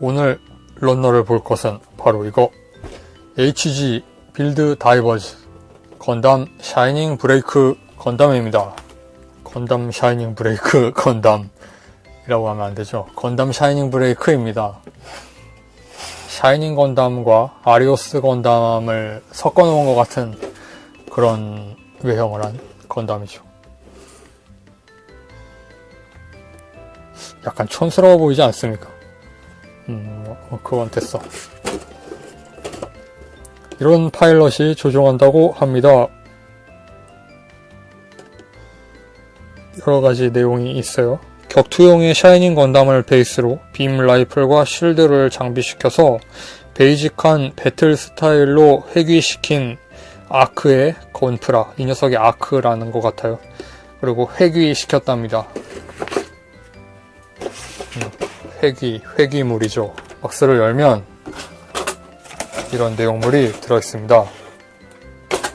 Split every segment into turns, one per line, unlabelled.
오늘 런너를 볼 것은 바로 이거 HG 빌드 다이버즈 건담 샤이닝 브레이크 건담입니다. 건담 샤이닝 브레이크 건담이라고 하면 안 되죠. 건담 샤이닝 브레이크입니다. 샤이닝 건담과 아리오스 건담을 섞어 놓은 것 같은 그런 외형을 한 건담이죠. 약간 촌스러워 보이지 않습니까? 음, 뭐, 그건 됐어. 이런 파일럿이 조종한다고 합니다. 여러 가지 내용이 있어요. 격투용의 샤이닝 건담을 베이스로 빔 라이플과 쉴드를 장비시켜서 베이직한 배틀 스타일로 회귀시킨 아크의 건프라. 이 녀석이 아크라는 것 같아요. 그리고 회귀시켰답니다. 음, 회귀, 회귀물이죠. 박스를 열면 이런 내용물이 들어있습니다.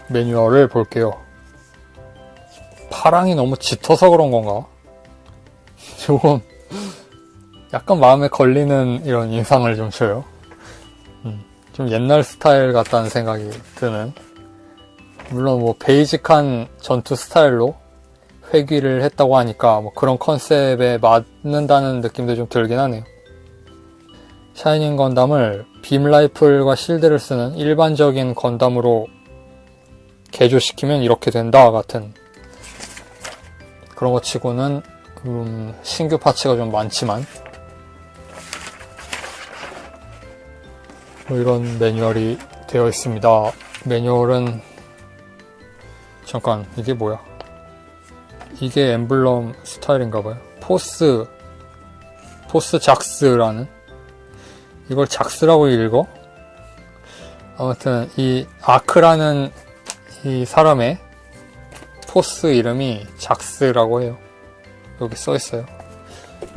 매뉴얼을 볼게요. 파랑이 너무 짙어서 그런 건가? 조금 약간 마음에 걸리는 이런 인상을 좀 줘요. 음, 좀 옛날 스타일 같다는 생각이 드는. 물론 뭐 베이직한 전투 스타일로 회귀를 했다고 하니까 뭐 그런 컨셉에 맞는다는 느낌도 좀 들긴 하네요. 샤이닝 건담을 빔 라이플과 실드를 쓰는 일반적인 건담으로 개조시키면 이렇게 된다 같은 그런 것 치고는 음, 신규 파츠가 좀 많지만 뭐 이런 매뉴얼이 되어 있습니다. 매뉴얼은 잠깐 이게 뭐야? 이게 엠블럼 스타일인가봐요. 포스 포스 작스라는 이걸 작스라고 읽어? 아무튼 이 아크라는 이 사람의 포스 이름이 작스라고 해요. 여기 써 있어요.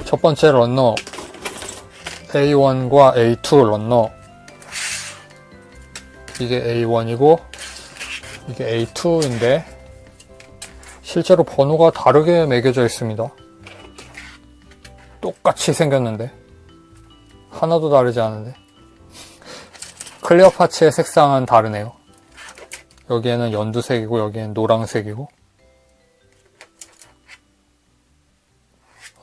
첫 번째 런너 A1과 A2 런너 이게 A1이고 이게 A2인데 실제로 번호가 다르게 매겨져 있습니다. 똑같이 생겼는데 하나도 다르지 않은데 클리어 파츠의 색상은 다르네요. 여기에는 연두색이고 여기에는 노랑색이고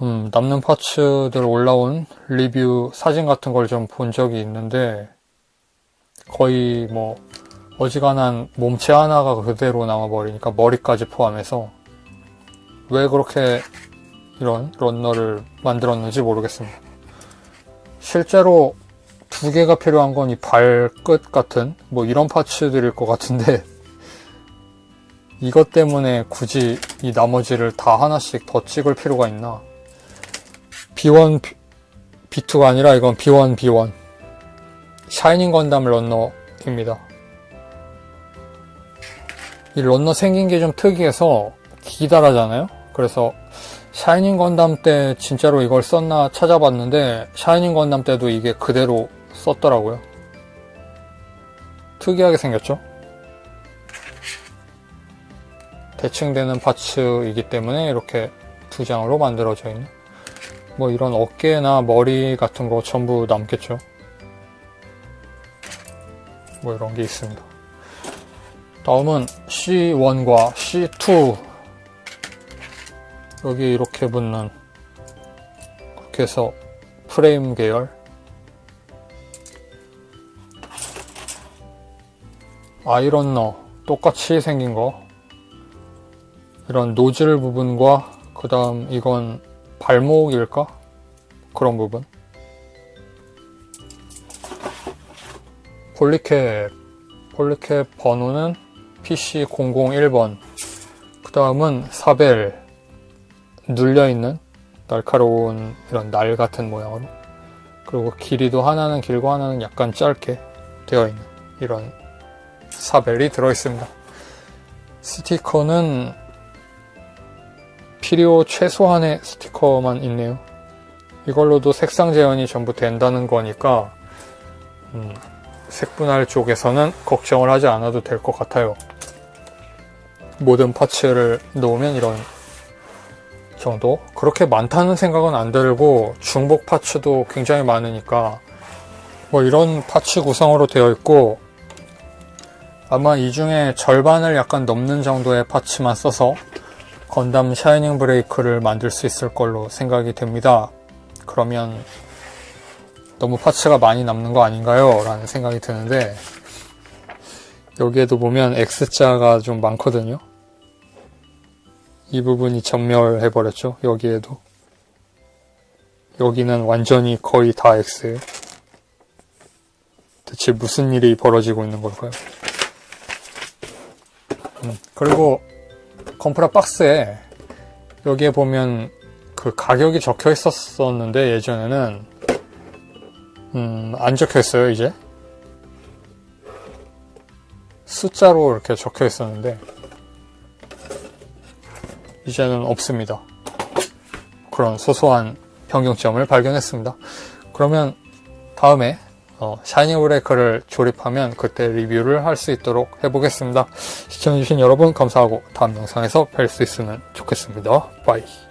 음, 남는 파츠들 올라온 리뷰 사진 같은 걸 좀 본 적이 있는데 거의 뭐 어지간한 몸체 하나가 그대로 남아버리니까 머리까지 포함해서 왜 그렇게 이런 런너를 만들었는지 모르겠습니다. 실제로 두 개가 필요한 건 이 발끝 같은 뭐 이런 파츠들일 것 같은데 이것 때문에 굳이 이 나머지를 다 하나씩 더 찍을 필요가 있나? B1, B2가 아니라 이건 B1, B1 샤이닝 건담 런너입니다. 이 런너 생긴 게 좀 특이해서 기다라잖아요. 그래서 샤이닝 건담 때 진짜로 이걸 썼나 찾아봤는데 샤이닝 건담 때도 이게 그대로 썼더라고요. 특이하게 생겼죠? 대칭되는 파츠이기 때문에 이렇게 두 장으로 만들어져 있는 뭐 이런 어깨나 머리 같은 거 전부 남겠죠. 뭐 이런 게 있습니다. 다음은 C1과 C2 여기 이렇게 붙는 그렇게 해서 프레임 계열. 아이런너 똑같이 생긴 거. 이런 노즐 부분과 그 다음 이건 발목일까? 그런 부분. 폴리캡 폴리캡 번호는 PC001번. 그 다음은 사벨 눌려있는 날카로운 이런 날 같은 모양으로 그리고 길이도 하나는 길고 하나는 약간 짧게 되어 있는 이런 사벨이 들어있습니다. 스티커는 필요 최소한의 스티커만 있네요. 이걸로도 색상 재현이 전부 된다는 거니까 음, 색분할 쪽에서는 걱정을 하지 않아도 될 것 같아요. 모든 파츠를 놓으면 이런 정도? 그렇게 많다는 생각은 안 들고 중복 파츠도 굉장히 많으니까 뭐 이런 파츠 구성으로 되어 있고 아마 이 중에 절반을 약간 넘는 정도의 파츠만 써서 건담 샤이닝 브레이크를 만들 수 있을 걸로 생각이 됩니다. 그러면 너무 파츠가 많이 남는 거 아닌가요? 라는 생각이 드는데 여기에도 보면 X자가 좀 많거든요. 이 부분이 전멸해버렸죠. 여기에도. 여기는 완전히 거의 다 X. 대체 무슨 일이 벌어지고 있는 걸까요? 음, 그리고 컴프라 박스에 여기에 보면 그 가격이 적혀 있었었는데 예전에는 음, 안 적혀 있어요 이제 숫자로 이렇게 적혀 있었는데 이제는 없습니다. 그런 소소한 변경점을 발견했습니다. 그러면 다음에 어, 샤이닝 브레이커를 조립하면 그때 리뷰를 할 수 있도록 해보겠습니다. 시청해주신 여러분 감사하고 다음 영상에서 뵐 수 있으면 좋겠습니다. 바이.